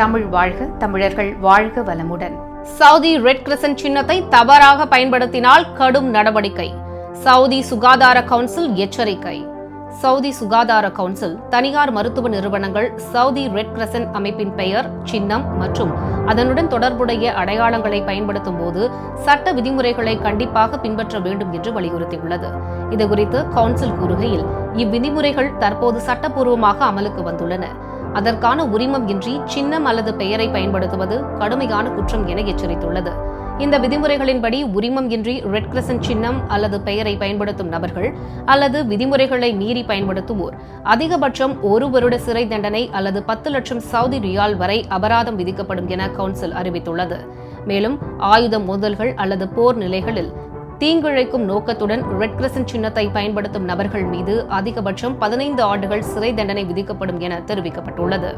தமிழ் வாழ்க தமிழர்கள் வாழ்க வளமுடன். சவுதி ரெட் கிரசன்ட் சின்னத்தை தவறாக பயன்படுத்தினால் கடும் நடவடிக்கை. சவுதி சுகாதார கவுன்சில் எச்சரிக்கை. சவுதி சுகாதார கவுன்சில் தனியார் மருத்துவ நிறுவனங்கள் சவுதி ரெட் கிரசன் அமைப்பின் பெயர் சின்னம் மற்றும் அதனுடன் தொடர்புடைய அடையாளங்களை பயன்படுத்தும் போது சட்ட விதிமுறைகளை கண்டிப்பாக பின்பற்ற வேண்டும் என்று வலியுறுத்தியுள்ளது. இதுகுறித்து கவுன்சில் கூறுகையில் இவ்விதிமுறைகள் தற்போது சட்டப்பூர்வமாக அமலுக்கு வந்துள்ளன. அதற்கான உரிமம் இன்றி சின்னம் அல்லது பெயரை பயன்படுத்துவது கடுமையான குற்றம் என எச்சரித்துள்ளது. இந்த விதிமுறைகளின்படி உரிமம் இன்றி ரெட் கிரசன்ட் சின்னம் அல்லது பெயரை பயன்படுத்தும் நபர்கள் அல்லது விதிமுறைகளை மீறி பயன்படுத்துவோர். அதிகபட்சம் ஒரு வருட சிறை தண்டனை அல்லது பத்து லட்சம் சவுதி ரியால் வரை அபராதம் விதிக்கப்படும் என கவுன்சில் அறிவித்துள்ளது. மேலும் ஆயுத மோதல்கள் அல்லது போர் நிலைகளில் தீங்கிழைக்கும் நோக்கத்துடன் ரெட் கிரசன்ட் சின்னத்தை பயன்படுத்தும் நபர்கள் மீது அதிகபட்சம் பதினைந்து ஆண்டுகள் சிறை தண்டனை விதிக்கப்படும் என தெரிவிக்கப்பட்டுள்ளது.